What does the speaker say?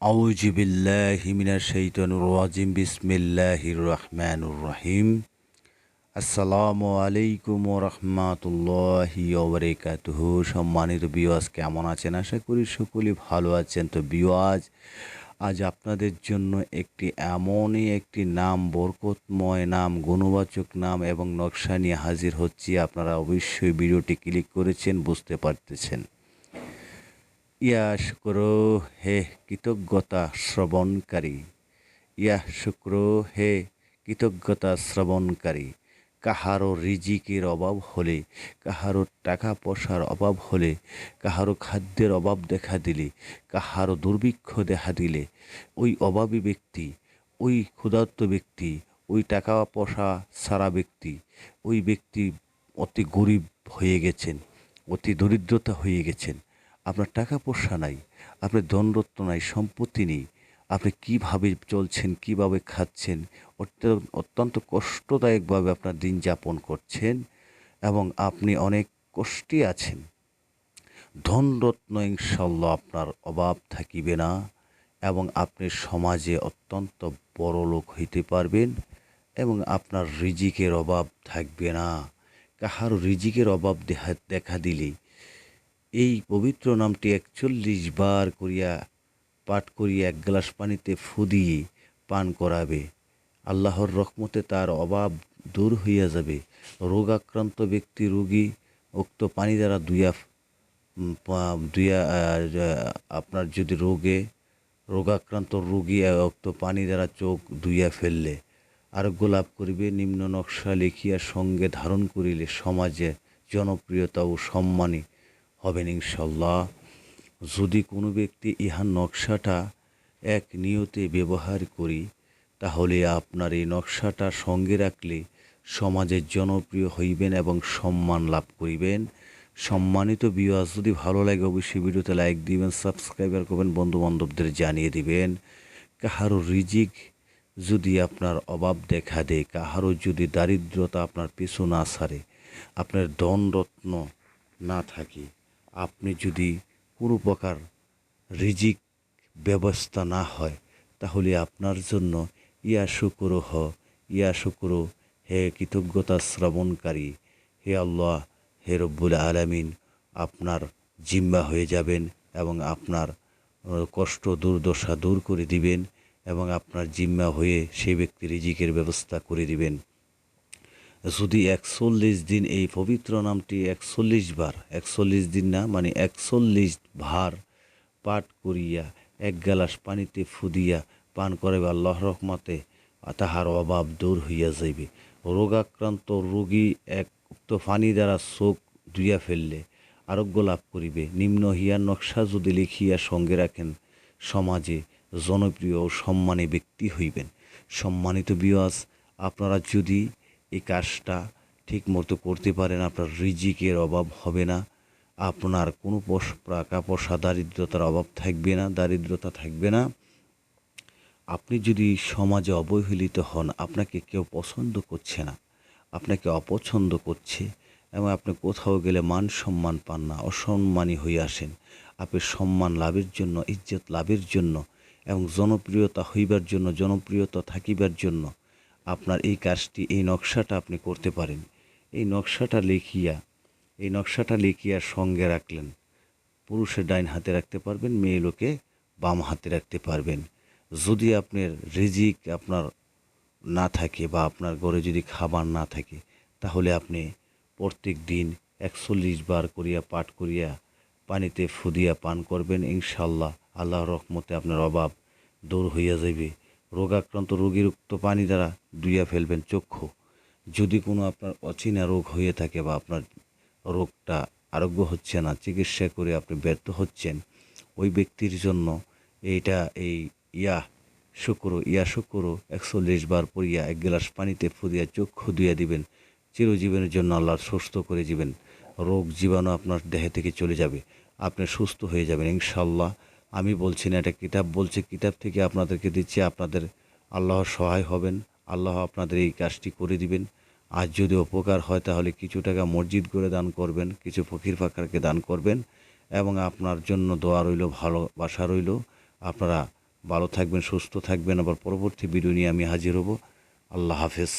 আউজিবিল্লাহিমিনা শৈতানুর রাজিম, বিসমিল্লাহির রহমানুর রহিম। আসসালামু আলাইকুম রহমাতুল্লাহি ওবরেকাতুহ সম্মানিত বিওয়াজ কেমন আছেন? আশা করি সকলেই ভালো আছেন। তো বিওয়াজ আজ আপনাদের জন্য একটি এমনই একটি নাম, বরকতময় নাম, গুণবাচক নাম এবং নকশা নিয়ে হাজির হচ্ছি। আপনারা অবশ্যই ভিডিওটি ক্লিক করেছেন, বুঝতে পারতেছেন। ইয়া শুক্র হে কৃতজ্ঞতা শ্রবণকারী। ইয়া শুক্র হে কৃতজ্ঞতা শ্রবণকারী। কাহারও রিজিকের অভাব হলে কাহারও টাকা পয়সার অভাব হলে কাহারও খাদ্যের অভাব দেখা দিলে কাহারও দুর্ভিক্ষ দেখা দিলে, ওই অভাবী ব্যক্তি, ওই ক্ষুধার্ত ব্যক্তি, ওই টাকা পয়সা সারা ব্যক্তি, ওই ব্যক্তি অতি গরিব হয়ে গেছেন, অতি দরিদ্রতা হয়ে গেছেন। আপনার টাকা পয়সা নাই, আপনার ধনরত্ন নাই, সম্পত্তি নেই, আপনি কীভাবে চলছেন, কীভাবে খাচ্ছেন অত্য- অত্যন্ত কষ্টদায়কভাবে আপনার দিন যাপন করছেন এবং আপনি অনেক কষ্টে আছেন। ধনরত্ন ইনশাল্লাহ আপনার অভাব থাকিবে না এবং আপনি সমাজে অত্যন্ত বড় লোক হইতে পারবেন এবং আপনার রিজিকের অভাব থাকবে না। কাহার রিজিকের অভাব দেখা দেখা দিলে এই পবিত্র নামটি একচল্লিশ বার করিয়া পাঠ করিয়া এক গ্লাস পানিতে ফুদিয়ে পান করাবে। আল্লাহর রহমতে তার অভাব দূর হইয়া যাবে। রোগাক্রান্ত ব্যক্তি রোগী উক্ত পানি দ্বারা দুইয়া দুইয়া আপনার যদি রোগে, রোগাক্রান্ত রোগী উক্ত পানি দ্বারা চোখ ধুইয়া ফেললে, আরোগ্য লাভ করিবে। নিম্ন নকশা লিখিয়া সঙ্গে ধারণ করিলে সমাজে জনপ্রিয়তা ও সম্মানী হবেন ইনশাল্লাহ যদি কোনো ব্যক্তি ইহার নকশাটা এক নিয়তে ব্যবহার করি, তাহলে আপনার এই নকশাটা সঙ্গে রাখলে সমাজের জনপ্রিয় হইবেন এবং সম্মান লাভ করিবেন। সম্মানিত বিয়াস যদি ভালো লাগে অবশ্যই ভিডিওতে লাইক দিবেন সাবস্ক্রাইবার করবেন বন্ধু বান্ধবদের জানিয়ে দিবেন। কাহারও রিজিক যদি আপনার অভাব দেখা দেয় কাহারও যদি দারিদ্রতা আপনার পিছু না সারে আপনার ধন রত্ন না থাকে আপনি যদি কোনো প্রকার রিজিক ব্যবস্থা না হয়, তাহলে আপনার জন্য ইয়া শুকুর হ ইয়া শুকুর, হে কৃতজ্ঞতা শ্রবণকারী, হে আল্লাহ, হে রব্বুল আলামিন, আপনার জিম্মা হয়ে যাবেন এবং আপনার কষ্ট, দুর্দশা দূর করে দিবেন এবং আপনার জিম্মা হয়ে সেই ব্যক্তি রিজিকের ব্যবস্থা করে দিবেন। যদি একচল্লিশ দিন এই পবিত্র নামটি একচল্লিশ বার, একচল্লিশ দিন না মানে একচল্লিশ ভার পাঠ করিয়া, এক গ্লাস পানিতে ফুদিয়া পান করে আল্লাহ রহমতে তাহার অভাব দূর হইয়া যাইবে। রোগাক্রান্ত রোগী এক উক্ত পানি দ্বারা চোখ ধুইয়া ফেললে আরোগ্য লাভ করিবে। নিম্ন হিয়ার নকশা যদি লিখিয়া সঙ্গে রাখেন, সমাজে জনপ্রিয় ও সম্মানী ব্যক্তি হইবেন। সম্মানিত বিয়াস আপনারা যদি এই কাজটা ঠিক মতো করতে পারেন আপনার রিজিকের অভাব হবে না, আপনার কোনো টাকা পয়সা দারিদ্রতার অভাব থাকবে না, দারিদ্রতা থাকবে না। আপনি যদি সমাজে অবহেলিত হন, আপনাকে কেউ পছন্দ করছে না, আপনাকে অপছন্দ করছে, এবং আপনি কোথাও গেলে মান সম্মান পান না, অসম্মানী হয়ে আসেন, আপনি সম্মান লাভের জন্য, ইজ্জত লাভের জন্য, এবং জনপ্রিয়তা হইবার জন্য, জনপ্রিয়তা থাকিবার জন্য আপনার এই কাজটি, এই নকশাটা আপনি করতে পারেন। এই নকশাটা লিখিয়া, এই নকশাটা লিখিয়া সঙ্গে রাখলেন। পুরুষের ডাইন হাতে রাখতে পারবেন, মেয়ে লোকে বাম হাতে রাখতে পারবেন। যদি আপনার রিজিক আপনার না থাকে বা আপনার ঘরে যদি খাবার না থাকে, তাহলে আপনি প্রত্যেক দিন একচল্লিশ বার করিয়া পাঠ করিয়া পানিতে ফুদিয়া পান করবেন। ইনশাল্লাহ আল্লাহর রহমতে আপনার অভাব দূর হইয়া যাইবে। রোগাক্রান্ত রোগীর উক্ত পানি দ্বারা ধুইয়া ফেলবেন চক্ষু। যদি কোনো আপনার অচেনা রোগ হয়ে থাকে বা আপনার রোগটা আরোগ্য হচ্ছে না, চিকিৎসা করে আপনি ব্যর্থ হচ্ছেন, ওই ব্যক্তির জন্য এইটা এই ইয়া শুক্র ইয়া শুক্র একচল্লিশ বার পড়িয়া এক গ্লাস পানিতে ফুদিয়া চক্ষু ধুইয়া দিবেন। চিরজীবনের জন্য আল্লাহ সুস্থ করে দিবেন। রোগ জীবাণু আপনার দেহে থেকে চলে যাবে। আপনি সুস্থ হয়ে যাবেন ইনশাল্লাহ আমি বলছি না, এটা কিতাব। বলছে কিতাব থেকে আপনাদেরকে দিচ্ছি, আপনাদের আল্লাহর সহায় হবেন, আল্লাহ আপনাদের এই কাজটি করে দিবেন। আজ যদি উপকার হয়, তাহলে কিছু টাকা মসজিদ করে দান করবেন, কিছু ফকির ফাকারকে দান করবেন, এবং আপনার জন্য দোয়া রইল, ভালোবাসা রইল। আপনারা ভালো থাকবেন, সুস্থ থাকবেন। আবার পরবর্তী ভিডিও নিয়ে আমি হাজির হব। আল্লাহ হাফেজ।